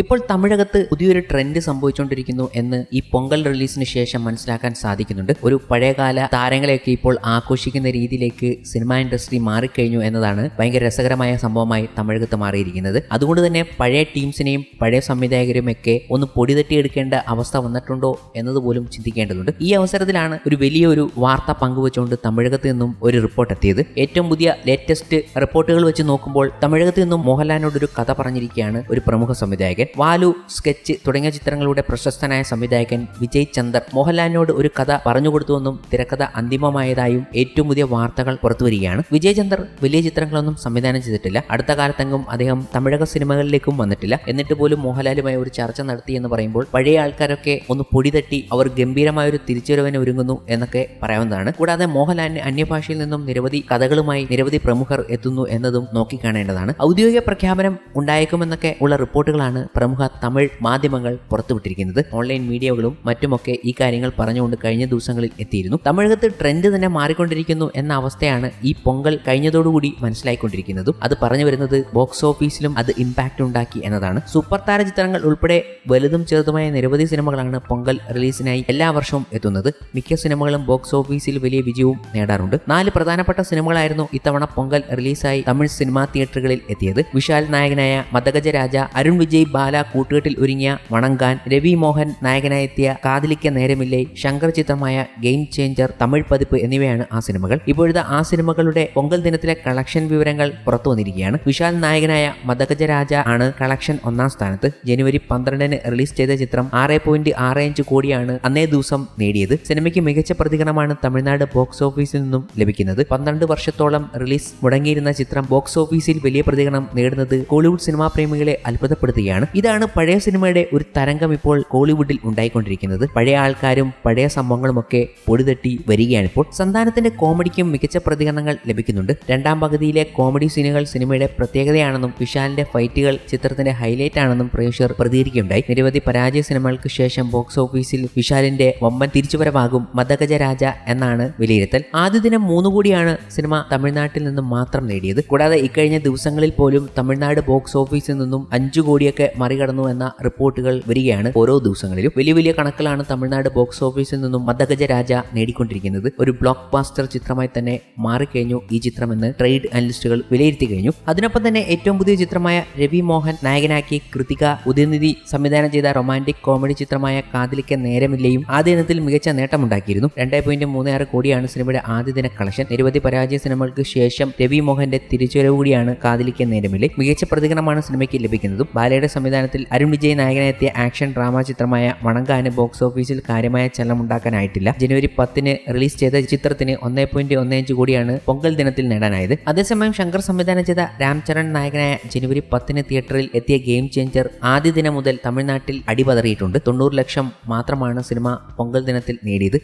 ഇപ്പോൾ തമിഴകത്ത് പുതിയൊരു ട്രെൻഡ് സംഭവിച്ചുകൊണ്ടിരിക്കുന്നു എന്ന് ഈ പൊങ്കൽ റിലീസിന് ശേഷം മനസ്സിലാക്കാൻ സാധിക്കുന്നുണ്ട്. ഒരു പഴയകാല താരങ്ങളെയൊക്കെ ഇപ്പോൾ ആഘോഷിക്കുന്ന രീതിയിലേക്ക് സിനിമാ ഇൻഡസ്ട്രി മാറിക്കഴിഞ്ഞു എന്നതാണ് ഭയങ്കര രസകരമായ സംഭവമായി തമിഴകത്ത് മാറിയിരിക്കുന്നത്. അതുകൊണ്ട് തന്നെ പഴയ ടീംസിനെയും പഴയ സംവിധായകരെയും ഒക്കെ ഒന്ന് പൊടിതട്ടിയെടുക്കേണ്ട അവസ്ഥ വന്നിട്ടുണ്ടോ എന്നതുപോലും ചിന്തിക്കേണ്ടതുണ്ട്. ഈ അവസരത്തിലാണ് ഒരു വലിയൊരു വാർത്ത പങ്കുവച്ചുകൊണ്ട് തമിഴകത്ത് നിന്നും ഒരു റിപ്പോർട്ട് എത്തിയത്. ഏറ്റവും പുതിയ ലേറ്റസ്റ്റ് റിപ്പോർട്ടുകൾ വെച്ച് നോക്കുമ്പോൾ തമിഴകത്ത് നിന്നും മോഹൻലാലിനോട് ഒരു കഥ പറഞ്ഞിരിക്കുകയാണ് ഒരു പ്രമുഖ സംവിധായകൻ. വാലു സ്കെച്ച് തുടങ്ങിയ ചിത്രങ്ങളുടെ പ്രശസ്തനായ സംവിധായകൻ വിജയ് ചന്ദർ മോഹൻലാലിനോട് ഒരു കഥ പറഞ്ഞുകൊടുത്തുവെന്നും തിരക്കഥ അന്തിമമായതായും ഏറ്റവും പുതിയ വാർത്തകൾ പുറത്തുവരികയാണ് വിജയ് ചന്ദർ വലിയ ചിത്രങ്ങളൊന്നും സംവിധാനം ചെയ്തിട്ടില്ല. അടുത്ത കാലത്തെങ്കും അദ്ദേഹം തമിഴക സിനിമകളിലേക്കും വന്നിട്ടില്ല. എന്നിട്ട് പോലും മോഹൻലാലുമായി ഒരു ചർച്ച നടത്തി എന്ന് പറയുമ്പോൾ പഴയ ആൾക്കാരൊക്കെ ഒന്ന് പൊടി തട്ടി അവർ ഗംഭീരമായ ഒരു തിരിച്ചുവരവിന് ഒരുങ്ങുന്നു എന്നൊക്കെ പറയാവുന്നതാണ്. കൂടാതെ മോഹൻലാലിന് അന്യഭാഷയിൽ നിന്നും നിരവധി കഥകളുമായി നിരവധി പ്രമുഖർ എത്തുന്നു എന്നതും നോക്കിക്കാണേണ്ടതാണ്. ഔദ്യോഗിക പ്രഖ്യാപനം ഉണ്ടായേക്കുമെന്നൊക്കെ ഉള്ള റിപ്പോർട്ടുകളാണ് പ്രമുഖ തമിഴ് മാധ്യമങ്ങൾ പുറത്തുവിട്ടിരിക്കുന്നത്. ഓൺലൈൻ മീഡിയകളും മറ്റുമൊക്കെ ഈ കാര്യങ്ങൾ പറഞ്ഞുകൊണ്ട് കഴിഞ്ഞ ദിവസങ്ങളിൽ എത്തിയിരുന്നു. തമിഴകത്ത് ട്രെൻഡ് തന്നെ മാറിക്കൊണ്ടിരിക്കുന്നു എന്ന അവസ്ഥയാണ് ഈ പൊങ്കൽ കഴിഞ്ഞതോടുകൂടി മനസ്സിലായിക്കൊണ്ടിരിക്കുന്നതും. അത് പറഞ്ഞു വരുന്നത് ബോക്സ് ഓഫീസിലും അത് ഇമ്പാക്റ്റ് ഉണ്ടാക്കി എന്നതാണ്. സൂപ്പർ താര ചിത്രങ്ങൾ ഉൾപ്പെടെ വലുതും ചെറുതുമായ നിരവധി സിനിമകളാണ് പൊങ്കൽ റിലീസിനായി എല്ലാ വർഷവും എത്തുന്നത്. മിക്ക സിനിമകളും ബോക്സ് ഓഫീസിൽ വലിയ വിജയവും നേടാറുണ്ട്. നാല് പ്രധാനപ്പെട്ട സിനിമകളായിരുന്നു ഇത്തവണ പൊങ്കൽ റിലീസായി തമിഴ് സിനിമാ തിയേറ്ററുകളിൽ എത്തിയത്. വിശാൽ നായകനായ മദഗജ രാജ അരുൺ വിജയ് ബാല കൂട്ടുകെട്ടിൽ ഒരുങ്ങിയ വണങ്കാൻ രവി മോഹൻ നായകനായെത്തിയ കാതലിക്ക നേരമില്ലേ ശങ്കർ ചിത്രമായ ഗെയിം ചേഞ്ചർ തമിഴ് പതിപ്പ് എന്നിവയാണ് ആ സിനിമകൾ. ഇപ്പോഴത്തെ ആ സിനിമകളുടെ പൊങ്കൽ ദിനത്തിലെ കളക്ഷൻ വിവരങ്ങൾ പുറത്തു വന്നിരിക്കുകയാണ്. വിശാൽ നായകനായ മദഗജ രാജ ആണ് കളക്ഷൻ ഒന്നാം സ്ഥാനത്ത്. ജനുവരി പന്ത്രണ്ടിന് റിലീസ് ചെയ്ത ചിത്രം ആറ് പോയിന്റ് ആറ് അഞ്ച് കോടിയാണ് അന്നേ ദിവസം നേടിയത്. സിനിമയ്ക്ക് മികച്ച പ്രതികരണമാണ് തമിഴ്നാട് ബോക്സ് ഓഫീസിൽ നിന്നും ലഭിക്കുന്നത്. പന്ത്രണ്ട് വർഷത്തോളം റിലീസ് മുടങ്ങിയിരുന്ന ചിത്രം ബോക്സ് ഓഫീസിൽ വലിയ പ്രതികരണം നേടുന്നത് കോളിവുഡ് സിനിമാ പ്രേമികളെ അത്ഭുതപ്പെടുത്തുകയാണ്. ഇതാണ് പഴയ സിനിമയുടെ ഒരു തരംഗം ഇപ്പോൾ കോളിവുഡിൽ ഉണ്ടായിക്കൊണ്ടിരിക്കുന്നത്. പഴയ ആൾക്കാരും പഴയ സംഭവങ്ങളും ഒക്കെ പൊടിതട്ടി വരികയാണ് ഇപ്പോൾ. സന്താനത്തിന്റെ കോമഡിക്കും മികച്ച പ്രതികരണങ്ങൾ ലഭിക്കുന്നുണ്ട്. രണ്ടാം പകുതിയിലെ കോമഡി സീനുകൾ സിനിമയുടെ പ്രത്യേകതയാണെന്നും വിശാലിന്റെ ഫൈറ്റുകൾ ചിത്രത്തിന്റെ ഹൈലൈറ്റ് ആണെന്നും പ്രേക്ഷകർ പ്രതികരിക്കുകയുണ്ടായി. നിരവധി പരാജയ സിനിമകൾക്ക് ശേഷം ബോക്സ് ഓഫീസിൽ വിശാലിന്റെ വമ്പൻ തിരിച്ചുവരവാകും മദഗജ രാജ എന്നാണ് വിലയിരുത്തൽ. ആദ്യ ദിനം മൂന്ന് കോടിയാണ് സിനിമ തമിഴ്നാട്ടിൽ നിന്നും മാത്രം നേടിയത്. കൂടാതെ ഇക്കഴിഞ്ഞ ദിവസങ്ങളിൽ പോലും തമിഴ്നാട് ബോക്സ് ഓഫീസിൽ നിന്നും അഞ്ചു കോടിയൊക്കെ മറികടന്നു എന്ന റിപ്പോർട്ടുകൾ വരികയാണ് ഓരോ ദിവസങ്ങളിലും. വലിയ വലിയ കണക്കിലാണ് തമിഴ്നാട് ബോക്സ് ഓഫീസിൽ നിന്നും മദഗജ രാജ നേടിക്കൊണ്ടിരിക്കുന്നത്. ഒരു ബ്ലോക്ക് ബാസ്റ്റർ ചിത്രമായി തന്നെ മാറിക്കഴിഞ്ഞു ഈ ചിത്രമെന്ന് ട്രേഡ് അനലിസ്റ്റുകൾ വിലയിരുത്തി കഴിഞ്ഞു. അതിനൊപ്പം തന്നെ ഏറ്റവും പുതിയ ചിത്രമായ രവി മോഹൻ നായകനാക്കി കൃതിക ഉദയനിധി സംവിധാനം ചെയ്ത റൊമാന്റിക് കോമഡി ചിത്രമായ കാതിലിക്ക നേരമില്ലയും ആദ്യ ദിനത്തിൽ മികച്ച നേട്ടമുണ്ടാക്കിയിരുന്നു. രണ്ടേ പോയിന്റ് മൂന്ന് ആറ് കോടിയാണ് സിനിമയുടെ ആദ്യ ദിന കളക്ഷൻ. നിരവധി പരാജയ സിനിമകൾക്ക് ശേഷം രവി മോഹന്റെ തിരിച്ചുവരവ് കൂടിയാണ് കാതിലിക്ക നേരമില്ലേ. മികച്ച പ്രതികരണമാണ് സിനിമയ്ക്ക് ലഭിക്കുന്നതും. ബാലയുടെ സംവിധാനത്തിൽ അരുൺ വിജയ് നായകനെത്തിയ ആക്ഷൻ ഡ്രാമ ചിത്രമായ വണങ്കാന് ബോക്സ് ഓഫീസിൽ കാര്യമായ ചലനമുണ്ടാക്കാനായിട്ടില്ല. ജനുവരി പത്തിന് റിലീസ് ചെയ്ത ചിത്രത്തിന് ഒന്നേ പോയിന്റ് ഒന്ന് അഞ്ച് കോടിയാണ് പൊങ്കൽ ദിനത്തിൽ നേടാനായത്. അതേസമയം ശങ്കർ സംവിധാനം ചെയ്ത രാംചരൺ നായകനായ ജനുവരി പത്തിന് തിയേറ്ററിൽ എത്തിയ ഗെയിം ചേഞ്ചർ ആദ്യ ദിനം മുതൽ തമിഴ്നാട്ടിൽ അടിപതറിയിട്ടുണ്ട്. തൊണ്ണൂറ് ലക്ഷം മാത്രമാണ് സിനിമ പൊങ്കൽ ദിനത്തിൽ നേടിയത്.